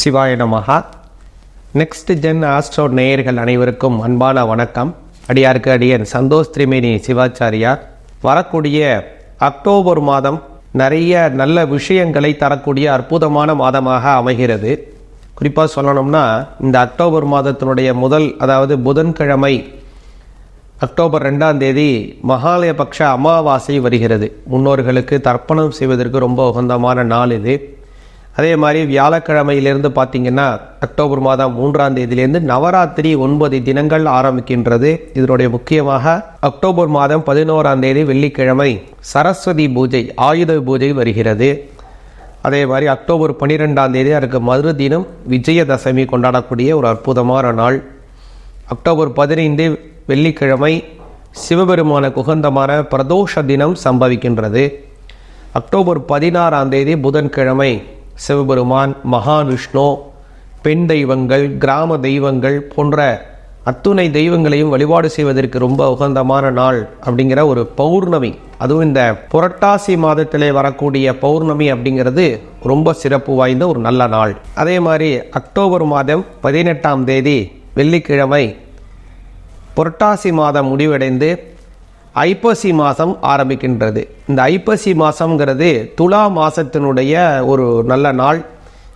சிவாய நமஹா. Next gen astro நேயர்கள் அனைவருக்கும் அன்பான வணக்கம். அடியாருக்கு அடியன் சந்தோஷ் திரிமேனி சிவாச்சாரியார் வரக்கூடிய அக்டோபர் மாதம் நிறைய நல்ல விஷயங்களை தரக்கூடிய அற்புதமான மாதமாக அமைகிறது. குறிப்பாக சொல்லணும்னா இந்த அக்டோபர் மாதத்தினுடைய முதல் அதாவது புதன்கிழமை அக்டோபர் ரெண்டாம் தேதி மகாலயபக்ஷ அமாவாசை வருகிறது. முன்னோர்களுக்கு தர்ப்பணம் செய்வதற்கு ரொம்ப உகந்தமான நாள் இது. அதே மாதிரி வியாழக்கிழமையிலிருந்து பார்த்தீங்கன்னா அக்டோபர் மாதம் மூன்றாம் தேதியிலேருந்து நவராத்திரி ஒன்பது தினங்கள் ஆரம்பிக்கின்றது. இதனுடைய முக்கியமாக அக்டோபர் மாதம் பதினோராம் தேதி வெள்ளிக்கிழமை சரஸ்வதி பூஜை ஆயுத பூஜை வருகிறது. அதே மாதிரி அக்டோபர் பன்னிரெண்டாம் தேதி அதற்கு மறு தினம் விஜயதசமி கொண்டாடக்கூடிய ஒரு அற்புதமான நாள். அக்டோபர் பதினைந்து வெள்ளிக்கிழமை சிவபெருமான குகந்தமான பிரதோஷ தினம் சம்பவிக்கின்றது. அக்டோபர் பதினாறாம் தேதி புதன்கிழமை சிவபெருமான் மகாவிஷ்ணு பெண் தெய்வங்கள் கிராம தெய்வங்கள் போன்ற அத்துணை தெய்வங்களையும் வழிபாடு செய்வதற்கு ரொம்ப உகந்தமான நாள் அப்படிங்கிற ஒரு பௌர்ணமி. அதுவும் இந்த புரட்டாசி மாதத்திலே வரக்கூடிய பௌர்ணமி அப்படிங்கிறது ரொம்ப சிறப்பு வாய்ந்த ஒரு நல்ல நாள். அதே மாதிரி அக்டோபர் மாதம் பதினெட்டாம் தேதி வெள்ளிக்கிழமை புரட்டாசி மாதம் முடிவடைந்து ஐப்பசி மாதம் ஆரம்பிக்கின்றது. இந்த ஐப்பசி மாதம்ங்கிறது துலா மாதத்தினுடைய ஒரு நல்ல நாள்.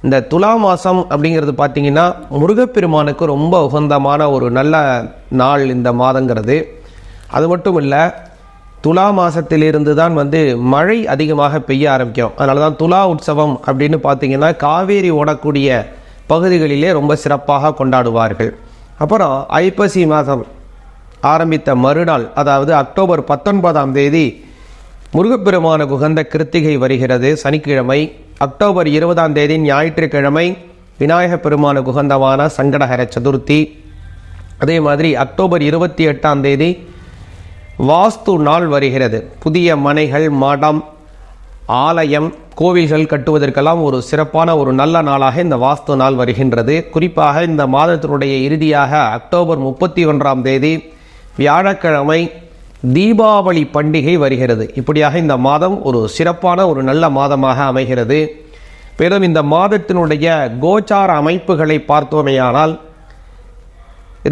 இந்த துலா மாதம் அப்படிங்கிறது பார்த்திங்கன்னா முருகப்பெருமானுக்கு ரொம்ப உகந்தமான ஒரு நல்ல நாள் இந்த மாதங்கிறது. அது மட்டும் இல்லை துலா மாதத்திலிருந்து தான் வந்து மழை அதிகமாக பெய்ய ஆரம்பிக்கும். அதனால தான் துலா உற்சவம் அப்படின்னு பார்த்தீங்கன்னா காவேரி ஓடக்கூடிய பகுதிகளிலே ரொம்ப சிறப்பாக கொண்டாடுவார்கள். அப்புறம் ஐப்பசி மாதம் ஆரம்பித்த மறுநாள் அதாவது அக்டோபர் பத்தொன்பதாம் தேதி முருகப்பெருமான குகந்த கிருத்திகை வருகிறது. சனிக்கிழமை அக்டோபர் இருபதாம் தேதி ஞாயிற்றுக்கிழமை விநாயகப் பெருமானுக்கு குகந்தமான சங்கடஹர சதுர்த்தி. அதே மாதிரி அக்டோபர் இருபத்தி எட்டாம் தேதி வாஸ்து நாள் வருகிறது. புதிய மனைகள் மடம் ஆலயம் கோவில்கள் கட்டுவதற்கெல்லாம் ஒரு சிறப்பான ஒரு நல்ல நாளாக இந்த வாஸ்து நாள் வருகின்றது. குறிப்பாக இந்த மாதத்தினுடைய இறுதியாக அக்டோபர் முப்பத்தி ஒன்றாம் தேதி வியாழக்கிழமை தீபாவளி பண்டிகை வருகிறது. இப்படியாக இந்த மாதம் ஒரு சிறப்பான ஒரு நல்ல மாதமாக அமைகிறது. மேலும் இந்த மாதத்தினுடைய கோச்சார அமைப்புகளை பார்த்தோமேயானால்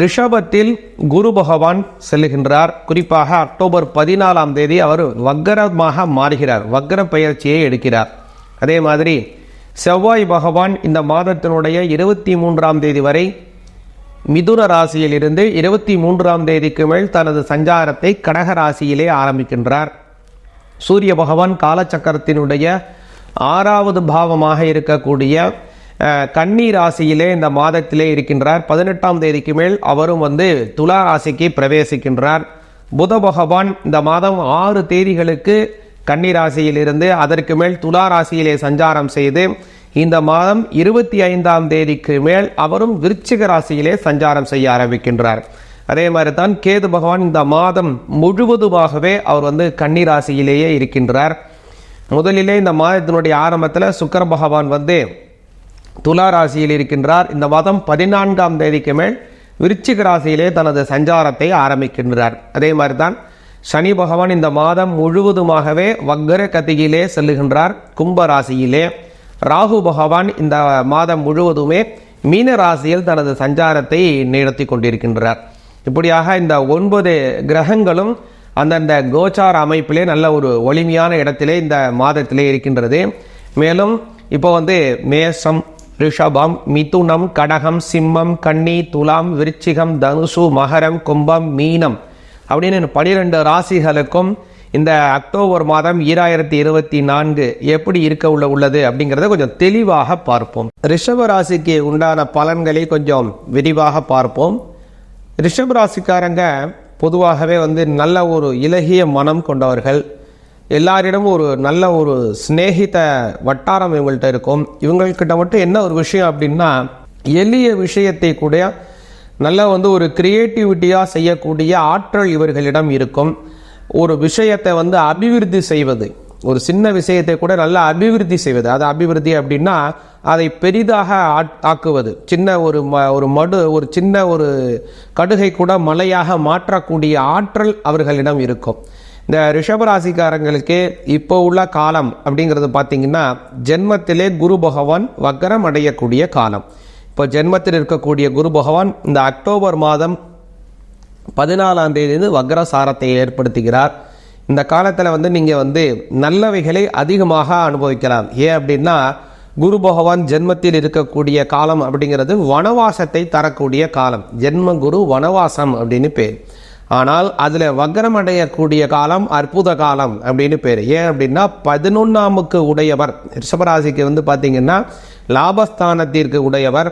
ரிஷபத்தில் குரு பகவான் செல்லுகின்றார் குறிப்பாக அக்டோபர் பதினாலாம் தேதி அவர் வக்கரமாக மாறுகிறார். வக்கர பயிற்சியை எடுக்கிறார். அதே மாதிரி செவ்வாய் பகவான் இந்த மாதத்தினுடைய இருபத்தி மூன்றாம் தேதி வரை மிதுன ராசியில் இருந்து இருபத்தி மூன்றாம் தேதிக்கு மேல் தனது சஞ்சாரத்தை கடக ராசியிலே ஆரம்பிக்கின்றார். சூரிய பகவான் காலச்சக்கரத்தினுடைய ஆறாவது பாவமாக இருக்கக்கூடிய கன்னி ராசியிலே இந்த மாதத்திலே இருக்கின்றார். பதினெட்டாம் தேதிக்கு மேல் அவரும் வந்து துலா ராசிக்கு பிரவேசிக்கின்றார். புத பகவான் இந்த மாதம் ஆறு தேதிகளுக்கு கன்னி ராசியிலிருந்து அதற்கு மேல் துலா ராசியிலே சஞ்சாரம் செய்து இந்த மாதம் இருபத்தி ஐந்தாம் தேதிக்கு மேல் அவரும் விருச்சிக ராசியிலே சஞ்சாரம் செய்ய ஆரம்பிக்கின்றார். அதே மாதிரி தான் கேது பகவான் இந்த மாதம் முழுவதுமாகவே அவர் வந்து கன்னிராசியிலேயே இருக்கின்றார். முதலிலே இந்த மாதத்தினுடைய ஆரம்பத்தில் சுக்கர பகவான் வந்து துலா ராசியில் இருக்கின்றார். இந்த மாதம் பதினான்காம் தேதிக்கு மேல் விருச்சிக ராசியிலே தனது சஞ்சாரத்தை ஆரம்பிக்கின்றார். அதே மாதிரி தான் சனி பகவான் இந்த மாதம் முழுவதுமாகவே வக்கர கதியிலே செல்லுகின்றார். கும்ப ராசியிலே. ராகு பகவான் இந்த மாதம் முழுவதுமே மீன ராசியில் தனது சஞ்சாரத்தை நடத்தி கொண்டிருக்கின்றார். இப்படியாக இந்த ஒன்பது கிரகங்களும் அந்தந்த கோச்சார அமைப்பிலே நல்ல ஒரு ஒளிமையான இடத்திலே இந்த மாதத்திலே இருக்கின்றது. மேலும் இப்போ வந்து மேஷம் ரிஷபம் மிதுனம் கடகம் சிம்மம் கன்னி துலாம் விருச்சிகம் தனுசு மகரம் கும்பம் மீனம் அப்படின்னு பனிரெண்டு ராசிகளுக்கும் இந்த அக்டோபர் மாதம் ஈராயிரத்தி இருபத்தி நான்கு எப்படி இருக்க உள்ள உள்ளது அப்படிங்கிறத கொஞ்சம் தெளிவாக பார்ப்போம். ரிஷப ராசிக்கு உண்டான பலன்களை கொஞ்சம் விரிவாக பார்ப்போம். ரிஷப ராசிக்காரங்க பொதுவாகவே வந்து நல்ல ஒரு இலகிய மனம் கொண்டவர்கள். எல்லாரிடமும் ஒரு நல்ல ஒரு சிநேகித வட்டாரம் இவங்கள்ட்ட இருக்கும். இவங்கள்கிட்ட மட்டும் என்ன ஒரு விஷயம் அப்படின்னா எளிய விஷயத்தை கூட நல்ல வந்து ஒரு கிரியேட்டிவிட்டியாக செய்யக்கூடிய ஆற்றல் இவர்களிடம் இருக்கும். ஒரு விஷயத்தை வந்து அபிவிருத்தி செய்வது. ஒரு சின்ன விஷயத்தை கூட நல்லா அபிவிருத்தி செய்வது. அது அபிவிருத்தி அப்படின்னா அதை பெரிதாக ஆக்குவது. சின்ன ஒரு ம ஒரு மடு ஒரு சின்ன ஒரு கடுகை கூட மலையாக மாற்றக்கூடிய ஆற்றல் அவர்களிடம் இருக்கும். இந்த ரிஷபராசிக்காரங்களுக்கு இப்போ உள்ள காலம் அப்படிங்கிறது பார்த்தீங்கன்னா ஜென்மத்திலே குரு பகவான் வக்கரம் அடையக்கூடிய காலம். இப்போ ஜென்மத்தில் இருக்கக்கூடிய குரு பகவான் இந்த அக்டோபர் மாதம் பதினாலாம் தேதியிலிருந்து வக்ரசாரத்தை ஏற்படுத்துகிறார். இந்த காலத்தில் வந்து நீங்கள் வந்து நல்லவைகளை அதிகமாக அனுபவிக்கலாம். ஏன் அப்படின்னா குரு பகவான் ஜென்மத்தில் இருக்கக்கூடிய காலம் அப்படிங்கிறது வனவாசத்தை தரக்கூடிய காலம். ஜென்ம குரு வனவாசம் அப்படின்னு பேர். ஆனால் அதில் வக்ரம் அடையக்கூடிய காலம் அற்புத காலம் அப்படின்னு பேர். ஏன் அப்படின்னா பதினொன்னாமுக்கு உடையவர் ரிஷபராசிக்கு வந்து பார்த்தீங்கன்னா லாபஸ்தானத்திற்கு உடையவர்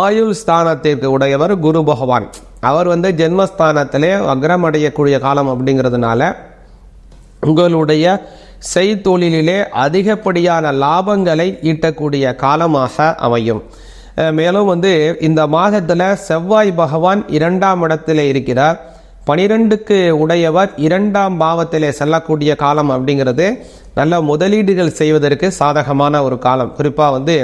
ஆயுள் ஸ்தானத்திற்கு உடையவர் குரு பகவான். அவர் வந்து ஜென்மஸ்தானத்திலே அக்ரம் அடையக்கூடிய காலம் அப்படிங்கிறதுனால உங்களுடைய செய்தொழிலே அதிகப்படியான லாபங்களை ஈட்டக்கூடிய காலமாக அமையும். மேலும் வந்து இந்த மாதத்தில் செவ்வாய் பகவான் இரண்டாம் இடத்திலே இருக்கிறார். பனிரெண்டுக்கு உடையவர் இரண்டாம் பாவத்திலே செல்லக்கூடிய காலம் அப்படிங்கிறது நல்ல முதலீடுகள் செய்வதற்கு சாதகமான ஒரு காலம். குறிப்பாக வந்து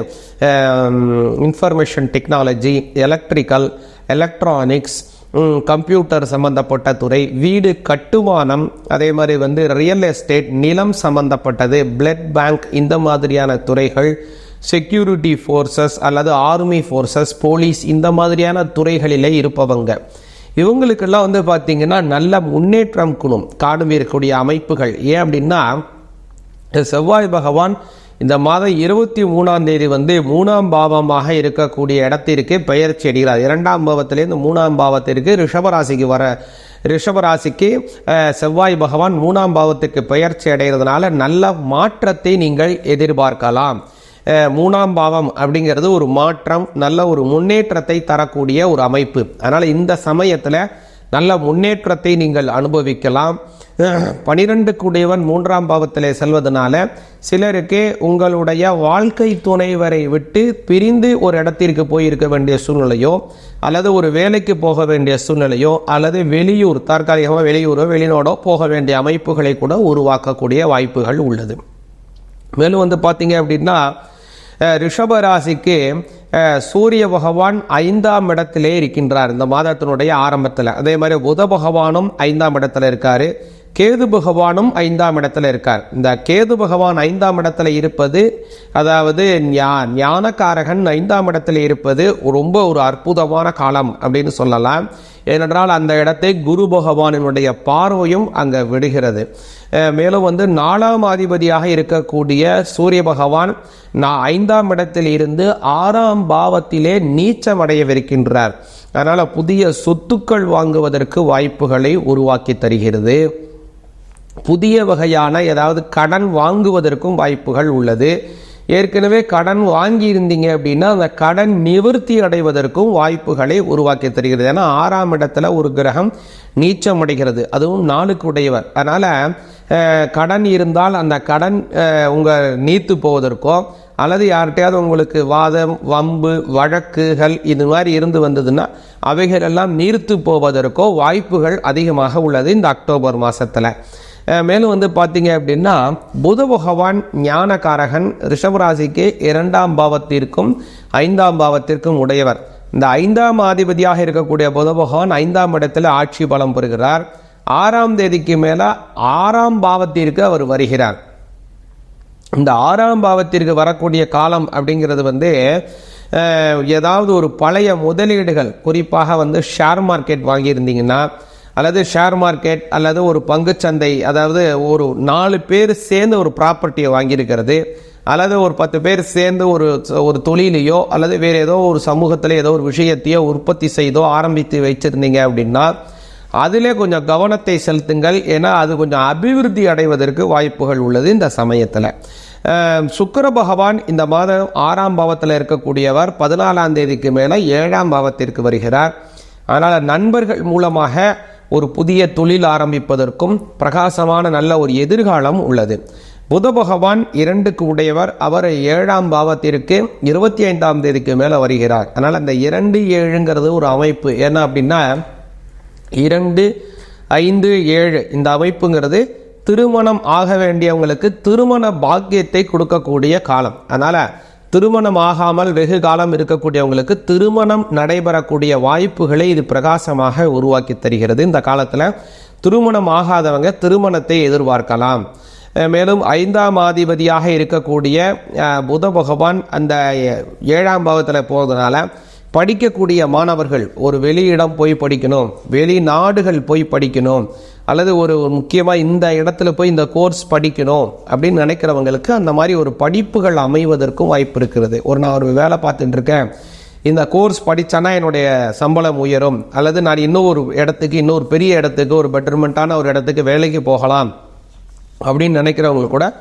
information technology electrical electronics computer சம்பந்தப்பட்ட துறை வீடு கட்டுமானம் அதே மாதிரி வந்து ரியல் எஸ்டேட் நிலம் சம்பந்தப்பட்டது பிளட் பேங்க் இந்த மாதிரியான துறைகள் செக்யூரிட்டி ஃபோர்ஸஸ் அல்லது ஆர்மி ஃபோர்ஸஸ் போலீஸ் இந்த மாதிரியான துறைகளிலே இருப்பவங்க. இவங்களுக்கெல்லாம் வந்து பார்த்திங்கன்னா நல்ல முன்னேற்றம் குணும் காணும் இருக்கக்கூடிய அமைப்புகள். ஏன் அப்படின்னா செவ்வாய் பகவான் இந்த மாதம் இருபத்தி மூணாம் தேதி வந்து மூணாம் பாவமாக இருக்கக்கூடிய இடத்திற்கு பெயர்ச்சி அடைகிறார் இரண்டாம் பாவத்திலேருந்து மூணாம் பாவத்திற்கு ரிஷபராசிக்கு வர ரிஷபராசிக்கு செவ்வாய் பகவான் மூணாம் பாவத்துக்கு பெயர்ச்சி அடைகிறதுனால நல்ல மாற்றத்தை நீங்கள் எதிர்பார்க்கலாம். மூணாம் பாவம் அப்படிங்கிறது ஒரு மாற்றம் நல்ல ஒரு முன்னேற்றத்தை தரக்கூடிய ஒரு அமைப்பு. அதனால் இந்த சமயத்தில் நல்ல முன்னேற்றத்தை நீங்கள் அனுபவிக்கலாம். பனிரெண்டுக்குடையவன் மூன்றாம் பாவத்திலே செல்வதனால சிலருக்கு உங்களுடைய வாழ்க்கை துணைவரை விட்டு பிரிந்து ஒரு இடத்திற்கு போயிருக்க வேண்டிய சூழ்நிலையோ அல்லது ஒரு வேலைக்கு போக வேண்டிய சூழ்நிலையோ அல்லது வெளியூர் தற்காலிகமாக வெளியூரோ வெளிநாடோ போக வேண்டிய அமைப்புகளை கூட உருவாக்கக்கூடிய வாய்ப்புகள் உள்ளது. மேலும் வந்து பார்த்தீங்க அப்படின்னா ரிஷபராசிக்கு ரிஷப ராசிக்கு சூரிய பகவான் ஐந்தாம் இடத்திலே இருக்கின்றார். இந்த மாதத்தினுடைய ஆரம்பத்தில். அதே மாதிரி புத பகவானும் ஐந்தாம் இடத்துல இருக்காரு. கேது பகவானும் ஐந்தாம் இடத்துல இருக்கார். இந்த கேது பகவான் ஐந்தாம் இடத்துல இருப்பது அதாவது ஞா- ஞானக்காரகன் ஐந்தாம் இடத்துல இருப்பது ரொம்ப ஒரு அற்புதமான காலம் அப்படின்னு சொல்லலாம். ஏனென்றால் அந்த இடத்தை குரு பகவானினுடைய பார்வையும் அங்கே விடுகிறது. மேலும் வந்து நாலாம் அதிபதியாக இருக்கக்கூடிய சூரிய பகவான் நான் ஐந்தாம் இடத்தில் இருந்து ஆறாம் பாவத்திலே நீச்சமடையவிருக்கின்றார் அதனால் புதிய சொத்துக்கள் வாங்குவதற்கு வாய்ப்புகளை உருவாக்கி தருகிறது. புதிய வகையான ஏதாவது கடன் வாங்குவதற்கும் வாய்ப்புகள் உள்ளது. ஏற்கனவே கடன் வாங்கி இருந்தீங்க அப்படின்னா அந்த கடன் நிவர்த்தி அடைவதற்கும் வாய்ப்புகளை உருவாக்கி தருகிறது. ஏன்னா ஆறாம் இடத்துல ஒரு கிரகம் நீச்சம் அடைகிறது அதுவும் நாளுக்கு உடையவர். அதனால் கடன் இருந்தால் அந்த கடன் உங்கள் நீத்து போவதற்கோ அல்லது யார்கிட்டயாவது உங்களுக்கு வாதம் வம்பு வழக்குகள் இது மாதிரி இருந்து வந்ததுன்னா அவைகளெல்லாம் நீர்த்து போவதற்கோ வாய்ப்புகள் அதிகமாக உள்ளது இந்த அக்டோபர் மாதத்தில் மேலும் வந்து பார்த்தீங்க அப்படின்னா புத பகவான் ஞானகாரகன் ரிஷபராசிக்கு இரண்டாம் பாவத்திற்கும் ஐந்தாம் பாவத்திற்கும் உடையவர். இந்த ஐந்தாம் அதிபதியாக இருக்கக்கூடிய புத பகவான் ஐந்தாம் இடத்துல ஆட்சி பலம் பெறுகிறார். ஆறாம் தேதிக்கு மேலே ஆறாம் பாவத்திற்கு அவர் வருகிறார். இந்த ஆறாம் பாவத்திற்கு வரக்கூடிய காலம் அப்படிங்கிறது வந்து ஏதாவது ஒரு பழைய முதலீடுகள் குறிப்பாக வந்து ஷேர் மார்க்கெட் வாங்கியிருந்தீங்கன்னா அல்லது ஷேர் மார்க்கெட் அல்லது ஒரு பங்குச்சந்தை அதாவது ஒரு நாலு பேர் சேர்ந்து ஒரு ப்ராப்பர்ட்டியை வாங்கியிருக்கிறது அல்லது ஒரு பத்து பேர் சேர்ந்து ஒரு ஒரு தொழிலையோ அல்லது வேறு ஏதோ ஒரு சமூகத்தில் ஏதோ ஒரு விஷயத்தையோ உற்பத்தி செய்தோ ஆரம்பித்து வச்சிருந்தீங்க அப்படின்னா அதிலே கொஞ்சம் கவனத்தை செலுத்துங்கள். ஏன்னா அது கொஞ்சம் அபிவிருத்தி அடைவதற்கு வாய்ப்புகள் உள்ளது இந்த சமயத்தில். சுக்கர பகவான் இந்த மாதம் ஆறாம் பாவத்தில் இருக்கக்கூடியவர் பதினாலாம் தேதிக்கு மேலே ஏழாம் பாவத்திற்கு வருகிறார். அதனால் நண்பர்கள் மூலமாக ஒரு புதிய தொழில் ஆரம்பிப்பதற்கும் பிரகாசமான நல்ல ஒரு எதிர்காலம் உள்ளது. புத பகவான் இரண்டுக்கு உடையவர். அவர் ஏழாம் பாவத்திற்கு இருபத்தி ஐந்தாம் தேதிக்கு மேலே வருகிறார். அதனால் அந்த இரண்டு ஏழுங்கிறது ஒரு அமைப்பு. என்ன அப்படின்னா இரண்டு ஐந்து ஏழு இந்த அமைப்புங்கிறது திருமணம் ஆக வேண்டியவங்களுக்கு திருமண பாக்கியத்தை கொடுக்கக்கூடிய காலம். அதனால் திருமணம் ஆகாமல் வெகு காலம் இருக்கக்கூடியவங்களுக்கு திருமணம் நடைபெறக்கூடிய வாய்ப்புகளை இது பிரகாசமாக உருவாக்கி தருகிறது. இந்த காலத்தில் திருமணம் ஆகாதவங்க திருமணத்தை எதிர்பார்க்கலாம். மேலும் ஐந்தாம் ஆதிபதியாக இருக்கக்கூடிய புத பகவான் அந்த ஏழாம் பாவத்தில் போகிறதுனால படிக்கக்கூடிய மாணவர்கள் ஒரு வெளியிடம் போய் படிக்கணும். வெளிநாடுகள் போய் படிக்கணும். அல்லது ஒரு முக்கியமாக இந்த இடத்துல போய் இந்த கோர்ஸ் படிக்கணும் அப்படின்னு நினைக்கிறவங்களுக்கு அந்த மாதிரி ஒரு படிப்புகள் அமைவதற்கும் வாய்ப்பு இருக்கிறது. ஒரு நான் ஒரு வேலை பார்த்துட்டு இருக்கேன். இந்த கோர்ஸ் படித்தேன்னா என்னுடைய சம்பளம் உயரும். அல்லது நான் இன்னொரு இடத்துக்கு இன்னொரு பெரிய இடத்துக்கு ஒரு பெட்டர்மெண்ட்டான ஒரு இடத்துக்கு வேலைக்கு போகலாம் அப்படின்னு நினைக்கிறவங்க கூட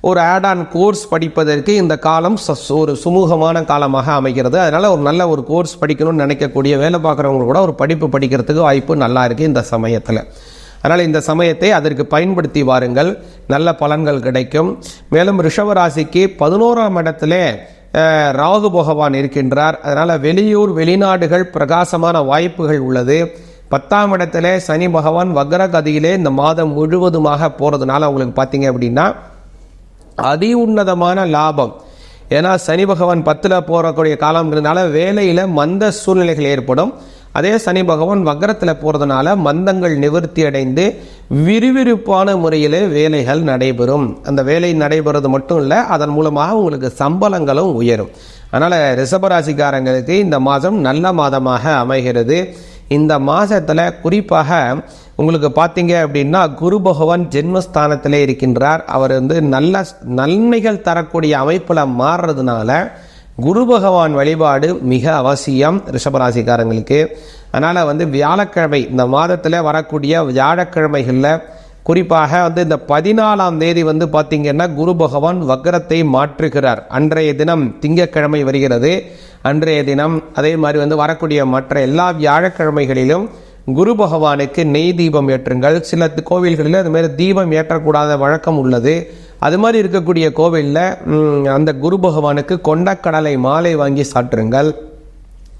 ஒரு ஆட் ஆன் கோர்ஸ் படிப்பதற்கு இந்த காலம் ஒரு சுமூகமான காலமாக அமைகிறது. அதனால் ஒரு நல்ல ஒரு கோர்ஸ் படிக்கணும்னு நினைக்கக்கூடிய வேலை பார்க்குறவங்க கூட ஒரு படிப்பு படிக்கிறதுக்கு வாய்ப்பு நல்லா இருக்குது இந்த சமயத்தில். அதனால் இந்த சமயத்தை அதற்கு பயன்படுத்தி வாருங்கள். நல்ல பலன்கள் கிடைக்கும். மேலும் ரிஷவராசிக்கு பதினோராம் இடத்திலே ராகு பகவான் இருக்கின்றார். அதனால் வெளியூர் வெளிநாடுகள் பிரகாசமான வாய்ப்புகள் உள்ளது. பத்தாம் இடத்துல சனி பகவான் வக்ரகதியிலே இந்த மாதம் முழுவதுமாக போகிறதுனால அவங்களுக்கு பார்த்தீங்க அப்படின்னா அதி உன்னதமான லாபம். ஏன்னா சனி பகவான் பத்தில் போகக்கூடிய காலம்ங்கிறதுனால வேலையில் மந்த சூழ்நிலைகள் ஏற்படும். அதே சனி பகவான் வக்கரத்தில் போகிறதுனால மந்தங்கள் நிவர்த்தி அடைந்து விறுவிறுப்பான முறையில் வேலைகள் நடைபெறும். அந்த வேலை நடைபெறது மட்டும் இல்லை அதன் மூலமாக உங்களுக்கு சம்பளங்களும் உயரும். அதனால் ரிஷபராசிக்காரங்களுக்கு இந்த மாதம் நல்ல மாதமாக அமைகிறது. இந்த மாதத்தில் குறிப்பாக உங்களுக்கு பார்த்தீங்க அப்படின்னா குரு பகவான் ஜென்மஸ்தானத்திலே இருக்கின்றார். அவர் வந்து நல்ல நன்மைகள் தரக்கூடிய அமைப்பில் மாறுறதுனால குரு பகவான் வழிபாடு மிக அவசியம் ரிஷபராசிக்காரங்களுக்கு. அதனால் வந்து வியாழக்கிழமை இந்த மாதத்தில் வரக்கூடிய வியாழக்கிழமைகளில் குறிப்பாக வந்து இந்த பதினாலாம் தேதி வந்து பார்த்திங்கன்னா குரு பகவான் வக்ரத்தை மாற்றுகிறார். அன்றைய தினம் திங்கக்கிழமை வருகிறது. அன்றைய தினம் அதே மாதிரி வந்து வரக்கூடிய மற்ற எல்லா வியாழக்கிழமைகளிலும் குரு பகவானுக்கு நெய் தீபம் ஏற்றுங்கள். சில கோவில்களில் அது மாதிரி தீபம் ஏற்றக்கூடாத வழக்கம் உள்ளது. அது மாதிரி இருக்கக்கூடிய கோவிலில் அந்த குரு பகவானுக்கு கொண்டக்கடலை மாலை வாங்கி சாற்றுங்கள்.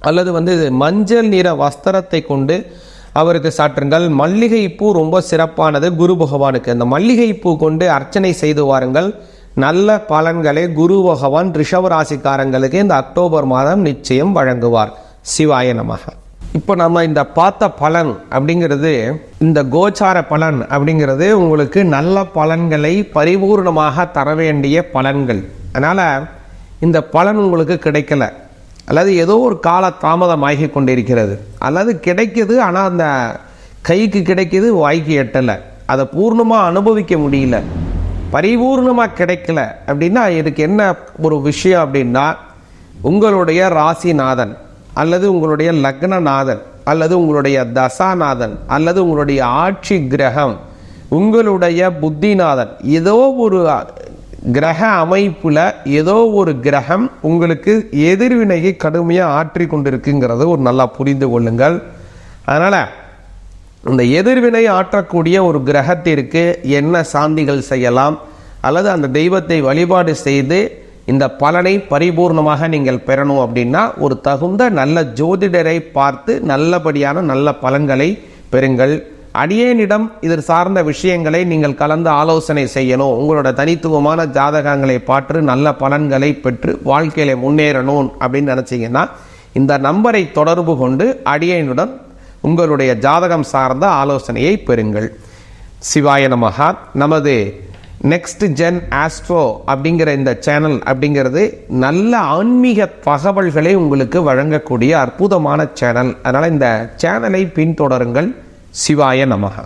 அல்லது வந்து மஞ்சள் நிற வஸ்திரத்தை கொண்டு அவருக்கு சாற்றுங்கள். மல்லிகை பூ ரொம்ப சிறப்பானது குரு பகவானுக்கு. அந்த மல்லிகை பூ கொண்டு அர்ச்சனை செய்து வாருங்கள். நல்ல பலன்களை குரு பகவான் ரிஷவராசிக்காரங்களுக்கு இந்த அக்டோபர் மாதம் நிச்சயம் வழங்குவார். சிவாய நமகா இப்போ நம்ம இந்த பார்த்த பலன் அப்படிங்கிறது இந்த கோச்சார பலன் அப்படிங்கிறது உங்களுக்கு நல்ல பலன்களை பரிபூர்ணமாக தர வேண்டிய பலன்கள். அதனால் இந்த பலன் உங்களுக்கு கிடைக்கல. அல்லது ஏதோ ஒரு கால தாமதமாகி கொண்டிருக்கிறது. அல்லது கிடைக்கிது ஆனால் அந்த கைக்கு கிடைக்கிது வாய்க்கு எட்டலை. அதை பூர்ணமாக அனுபவிக்க முடியல. பரிபூர்ணமாக கிடைக்கல அப்படின்னா இதுக்கு என்ன ஒரு விஷயம் அப்படின்னா உங்களுடைய ராசிநாதன். அல்லது உங்களுடைய லக்னநாதன் அல்லது உங்களுடைய தசாநாதன் அல்லது உங்களுடைய ஆட்சி கிரகம் உங்களுடைய புத்திநாதன் ஏதோ ஒரு கிரக அமைப்பில் ஏதோ ஒரு கிரகம் உங்களுக்கு எதிர்வினையை கடுமையாக ஆற்றி கொண்டிருக்குங்கிறத ஒரு நல்லா புரிந்து கொள்ளுங்கள். அதனால் இந்த எதிர்வினை ஆற்றக்கூடிய ஒரு கிரகத்திற்கு என்ன சாந்திகள் செய்யலாம் அல்லது அந்த தெய்வத்தை வழிபாடு செய்து இந்த பலனை பரிபூர்ணமாக நீங்கள் பெறணும் அப்படின்னா ஒரு தகுந்த நல்ல ஜோதிடரை பார்த்து நல்லபடியான நல்ல பலன்களை பெறுங்கள். அடியேனிடம் இது சார்ந்த விஷயங்களை நீங்கள் கலந்து ஆலோசனை செய்யணும். உங்களோட தனித்துவமான ஜாதகங்களை பார்த்து நல்ல பலன்களை பெற்று வாழ்க்கையில முன்னேறணும் அப்படின்னு நினச்சிங்கன்னா இந்த நம்பரை தொடர்பு கொண்டு அடியேனுடன் உங்களுடைய ஜாதகம் சார்ந்த ஆலோசனையை பெறுங்கள். சிவாய நமகா நமது நெக்ஸ்ட் ஜென் ஆஸ்ட்ரோ அப்படிங்கிற இந்த சேனல் அப்படிங்கிறது நல்ல ஆன்மீக தகவல்களை உங்களுக்கு வழங்கக்கூடிய அற்புதமான சேனல் அதனால் இந்த சேனலை பின்தொடருங்கள். சிவாய நமகா